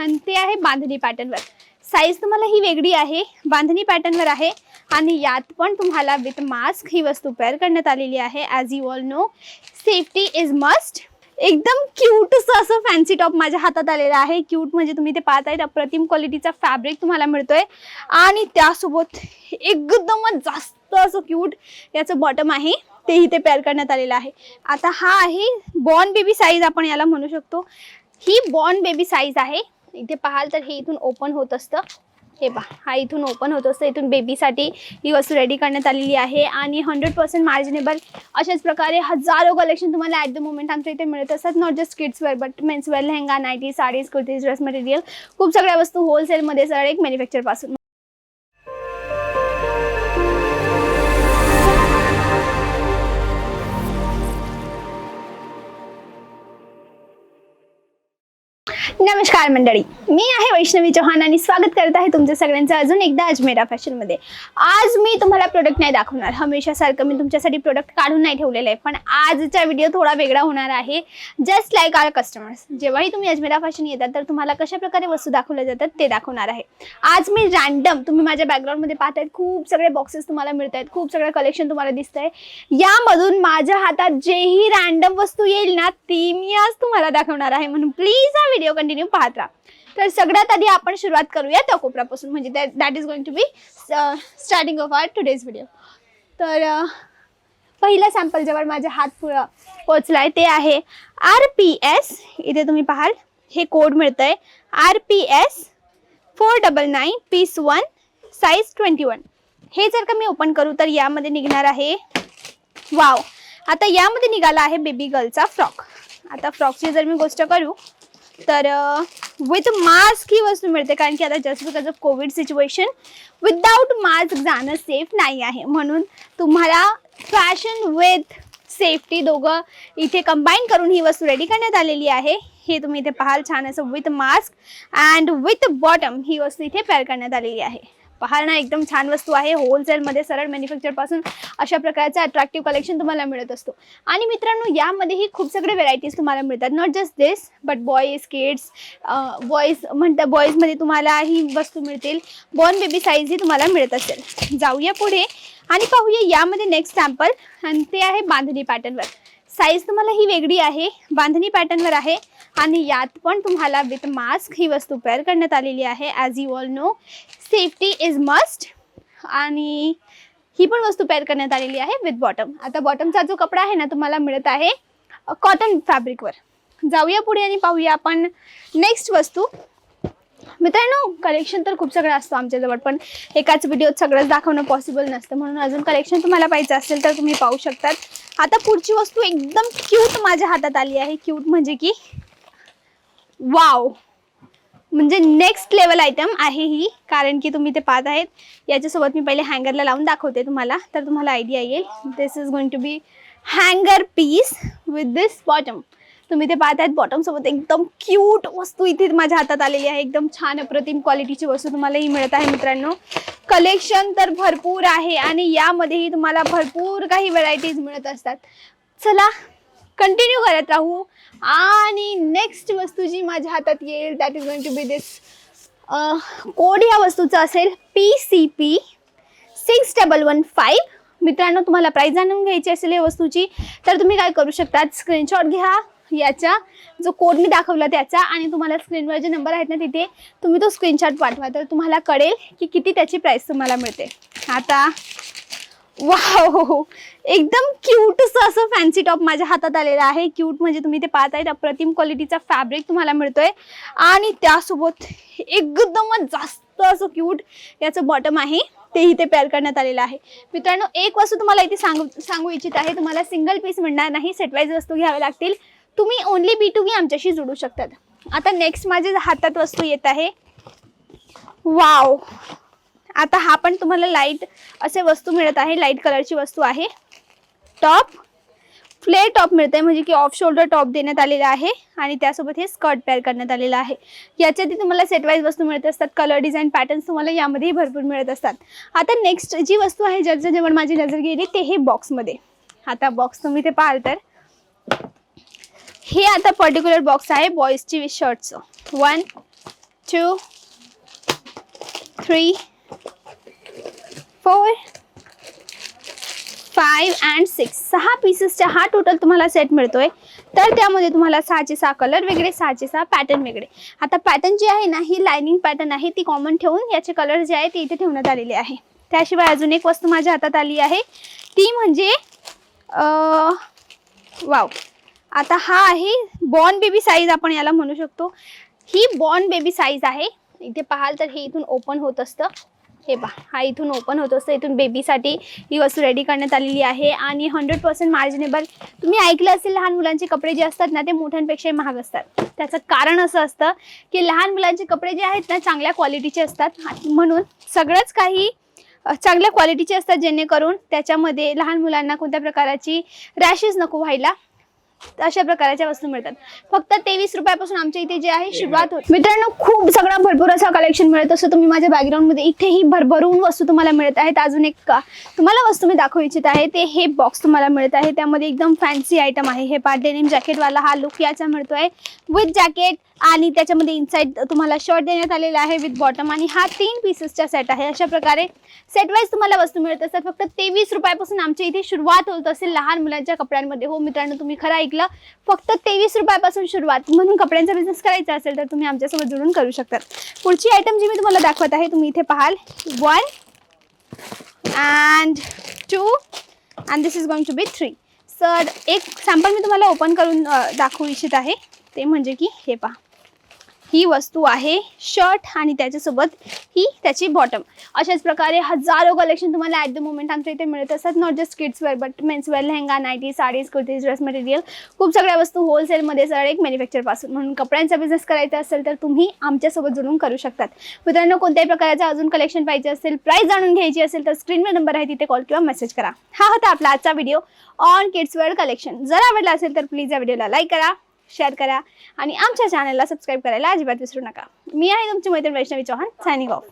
आणि ते आहे बांधणी पॅटर्नवर. साईज तुम्हाला ही वेगळी आहे. बांधणी पॅटर्नवर आहे. आणि यात पण तुम्हाला विथ मास्क ही वस्तू पेअर करण्यात आलेली आहे. As you all know safety is must एकदम क्यूटसं असं फॅन्सी टॉप माझ्या हातात आलेला आहे. क्यूट म्हणजे तुम्ही ते पाहताय अप्रतिम क्वालिटीचा फॅब्रिक तुम्हाला मिळतोय. आणि त्यासोबत एकदमच जास्त असं क्यूट याचं बॉटम आहे. तेही ते पेअर करण्यात आलेलं आहे. आता हा आहे बॉर्न बेबी साईज आपण याला म्हणू शकतो. ही बॉर्न बेबी साईज आहे. इथे पाहाल तर हे इथून ओपन होत असतं. हे पहा हा इथून ओपन होत असतं. इथून बेबीसाठी ही वस्तू रेडी करण्यात आलेली आहे. आणि हंड्रेड पर्सेंट मार्जिनेबल अशाच प्रकारे हजारो कलेक्शन तुम्हाला ॲट द मोमेंट आमच्या इथे मिळत असतात. Not just kidswear but menswear lehenga nighty saris kurtis dress material खूप सगळ्या वस्तू होलसेलमध्ये सरळ एक मॅन्युफॅक्चरपासून नमस्कार मंडळी. मी आहे वैष्णवी चौहान आणि स्वागत करत आहे तुमच्या सगळ्यांचं अजून एकदा अजमेरा फॅशनमध्ये. आज मी तुम्हाला प्रोडक्ट नाही दाखवणार. हमेशासारखं मी तुमच्यासाठी प्रोडक्ट काढून नाही ठेवलेलं आहे. पण आजचा व्हिडिओ थोडा वेगळा होणार आहे. जस्ट लाईक आर कस्टमर्स जेव्हाही तुम्ही अजमेरा फॅशन येतात तर तुम्हाला कशा प्रकारे वस्तू दाखवल्या जातात ते दाखवणार आहे. आज मी रॅन्डम तुम्ही माझ्या बॅकग्राऊंडमध्ये पाहतायत खूप सगळे बॉक्सेस तुम्हाला मिळत आहेत खूप सगळं कलेक्शन तुम्हाला दिसत आहे यामधून माझ्या हातात जेही रॅन्डम वस्तू येईल ना ती मी आज तुम्हाला दाखवणार आहे. म्हणून प्लीज हा व्हिडिओ कंटिन्यू पाहत राहा. तर सगळ्यात आधी आपण सुरुवात करूया त्या कोपऱ्यापासून म्हणजे that is going to be starting off our today's video तर uh, पहिलं पहिला सॅम्पल जेव्हा माझ्या हात पुढं पोचलाय ते आहे आर पी एस इथे तुम्ही पाहाल हे कोड मिळतंय. R P S four double nine piece one size twenty one हे जर का मी ओपन करू तर यामध्ये निघणार आहे वाव आता यामध्ये निघाला आहे बेबी गर्लचा फ्रॉक आता फ्रॉकची जर मी गोष्ट करू तर विथ मास्क ही वस्तू मिळते. कारण की आता just because of covid situation without mask जाणं सेफ नाही आहे. म्हणून तुम्हाला फॅशन विथ सेफ्टी दोघं इथे कंबाईन करून ही वस्तू रेडी करण्यात आलेली आहे. हे तुम्ही इथे पाहाल छान असं with mask and with bottom ही वस्तू इथे पेअर करण्यात आलेली आहे. पहाल ना एकदम छान वस्तू आहे. होलसेलमध्ये सरळ मॅन्युफॅक्चरपासून अशा प्रकारचा अट्रॅक्टिव्ह कलेक्शन तुम्हाला मिळत असतो. आणि मित्रांनो यामध्येही खूप सगळे व्हेरायटीज तुम्हाला मिळतात. Not just this but boys kids boys म्हणतात बॉईजमध्ये तुम्हाला ही वस्तू मिळतील. बॉर्न बेबी साईजही तुम्हाला मिळत असेल. जाऊया पुढे आणि पाहूया यामध्ये नेक्स्ट सॅम्पल आणि ते आहे बांधणी पॅटर्नवर साईज तुम्हाला ही वेगळी आहे. बांधणी पॅटर्नवर आहे. आणि यात पण तुम्हाला विथ मास्क ही वस्तू पेअर करण्यात आलेली आहे. As you all know safety is must आणि ही पण वस्तू पेअर करण्यात आलेली आहे विथ बॉटम आता बॉटमचा जो कपडा आहे ना तुम्हाला मिळत आहे कॉटन फॅब्रिकवर जाऊया पुढे आणि पाहूया आपण नेक्स्ट वस्तू. मित्रांनो कलेक्शन तर खूप सगळं असतं आमच्याजवळ पण एकाच व्हिडिओत सगळंच दाखवणं पॉसिबल नसतं. म्हणून अजून कलेक्शन तुम्हाला पाहिजे असेल तर तुम्ही पाहू शकतात. आता पुढची वस्तू एकदम क्यूट माझ्या हातात आली आहे. क्यूट म्हणजे की वाव म्हणजे नेक्स्ट लेवल आयटम आहे ही कारण की तुम्ही ते पाहत आहेत. याच्यासोबत मी पहिले हँगरला लावून दाखवते तुम्हाला. तर तुम्हाला आयडिया येईल. This is going to be हँगर पीस विथ दिस बॉटम तुम्ही ते पाहत आहेत बॉटमसोबत एकदम क्यूट वस्तू इथे माझ्या हातात आलेली आहे. एकदम छान अप्रतिम क्वालिटीची वस्तू तुम्हाला ही मिळत आहे मित्रांनो. कलेक्शन तर भरपूर आहे आणि यामध्येही तुम्हाला भरपूर काही व्हरायटीज मिळत असतात. चला कंटिन्यू करत राहू. आणि नेक्स्ट वस्तू जी माझ्या हातात येईल that is going to be this code या वस्तूचा असेल P C P six double one five मित्रांनो तुम्हाला प्राईस जाणून घ्यायची असेल या वस्तूची तर तुम्ही काय करू शकता स्क्रीनशॉट घ्या याचा. जो कोड मी दाखवला त्याचा आणि तुम्हाला स्क्रीनवर जे नंबर आहेत ना तिथे तुम्ही तो स्क्रीनशॉट पाठवा. तर तुम्हाला कळेल की किती त्याची प्राईस तुम्हाला मिळते. आता वाव एकदम क्यूट असं फॅन्सी टॉप माझ्या हातात आलेलं आहे. क्यूट म्हणजे तुम्ही ते पाहताय अप्रतिम क्वालिटीचा फॅब्रिक तुम्हाला मिळतोय. आणि त्यासोबत एकदमच जास्त असं क्यूट याचं बॉटम आहे. तेही ते पेअर करण्यात आलेलं आहे. मित्रांनो एक वस्तू तुम्हाला इथे सांगू सांगू इच्छित आहे. तुम्हाला सिंगल पीस मिळणार नाही सेटवाईज वस्तू घ्याव्या लागतील. तुम्ही ओनली बी टू बी आमच्याशी जोडू शकतात. आता नेक्स्ट माझ्या हातात वस्तू येत आहे. वाव आता हा पण तुम्हाला लाइट असे वस्तू मिळत आहे लाइट कलरची वस्तू आहे. टॉप फ्ले टॉप मिळते म्हणजे की ऑफ शोल्डर टॉप देण्यात आलेला आहे आणि त्यासोबत हे स्कर्ट पेअर करण्यात आलेलं आहे. याच्यातही तुम्हाला सेटवाईज वस्तू मिळत असतात कलर डिझाईन पॅटर्न्स तुम्हाला यामध्येही भरपूर मिळत असतात. आता नेक्स्ट जी वस्तू आहे ज्याच्या जेवण माझी नजर गेली ते हे बॉक्समध्ये आता बॉक्स तुम्ही ते पाहाल तर. हे आता पर्टिक्युलर बॉक्स आहे बॉईजची शर्टचं one two three four five and six सहा पीसेसचा हा टोटल तुम्हाला सेट मिळतोय. तर त्यामध्ये तुम्हाला सहाचे सहा कलर वेगळे सहाचे सहा पॅटर्न वेगळे. आता पॅटर्न जी आहे ना ही लायनिंग पॅटर्न आहे ती कॉमन ठेवून याचे कलर जे आहे ते इथे ठेवण्यात आलेले आहे. त्याशिवाय अजून एक वस्तू माझ्या हातात आली आहे. ती म्हणजे वाव आता हा आहे बॉर्न बेबी साईज आपण याला म्हणू शकतो. ही बॉर्न बेबी साईज आहे. इथे पाहाल तर हे इथून ओपन होत असतं. हे पहा हा इथून ओपन होत. असतं इथून बेबीसाठी ही वस्तू रेडी करण्यात आलेली आहे. आणि हंड्रेड पर्सेंट मार्जिनेबल तुम्ही ऐकलं असेल लहान मुलांचे कपडे जे असतात ना ते मोठ्यांपेक्षा महाग असतात. त्याचं कारण असं असतं की लहान मुलांचे कपडे जे आहेत ना चांगल्या क्वालिटीचे असतात. म्हणून सगळंच काही चांगल्या क्वालिटीचे असतात जेणेकरून त्याच्यामध्ये लहान मुलांना कोणत्या प्रकाराची रॅशेस नको व्हायला. अशा प्रकारच्या वस्तू मिळतात. फक्त तेवीस रुपयापासून आमच्या इथे जे आहे सुरुवात होते. मित्रांनो खूप सगळा भरपूर असा कलेक्शन मिळत. असतो तुम्ही माझ्या बॅकग्राऊंडमध्ये इथेही भरभरून वस्तू तुम्हाला मिळत आहेत. अजून एक का तुम्हाला वस्तू मी दाखवू इच्छित आहे. ते हे बॉक्स तुम्हाला मिळत आहे. त्यामध्ये एकदम फॅन्सी आयटम आहे. हे पार्ट डेनिम जॅकेटवाला हा लुक याचा मिळतोय विथ जॅकेट आणि त्याच्यामध्ये इनसाइड तुम्हाला शर्ट देण्यात आलेला आहे विथ बॉटम आणि हा तीन पीसेसचा सेट आहे. अशा प्रकारे सेट वाईज तुम्हाला वस्तू मिळत असतात. फक्त तेवीस रुपयापासून आमच्या इथे सुरुवात होत असेल लहान मुलांच्या कपड्यांमध्ये. हो मित्रांनो तुम्ही खरं ऐकलं फक्त तेवीस रुपयापासून सुरुवात. म्हणून कपड्यांचा बिझनेस करायचा असेल तर तुम्ही आमच्यासोबत जुळून करू शकता पुढची आयटम जी मी तुम्हाला दाखवत आहे तुम्ही इथे पाहाल. One and two and this is going to be three sir एक सॅम्पल मी तुम्हाला ओपन करून दाखवू इच्छित आहे. ते म्हणजे की हे पहा. ही वस्तू आहे शर्ट आणि त्याच्यासोबत ही त्याची बॉटम. अशाच प्रकारे हजारो कलेक्शन तुम्हाला ॲट द मोमेंट आमच्या इथे मिळत असतात. Not just kids wear but men's wear lehenga nighty saris kurtis dress material खूप सगळ्या वस्तू होलसेलमध्ये सरळ एक मॅन्युफॅक्चरपासून म्हणून कपड्यांचा बिझनेस करायचा असेल तर तुम्ही आमच्यासोबत जुळून करू शकतात. मित्रांनो कोणत्याही प्रकारचं अजून कलेक्शन पाहिजे असेल प्राईस जाणून घ्यायची असेल तर स्क्रीनवर नंबर आहे तिथे कॉल किंवा मेसेज करा. हा होता आपला आजचा video on kids wear collection जर आवडला असेल तर प्लीज या व्हिडिओला लाईक करा. शेअर करा. आणि आमच्या चॅनलला सबस्क्राईब करायला अजिबात विसरू नका. मी आहे तुमची मैत्रीण वैष्णवी चौहान सायनिंग ऑफ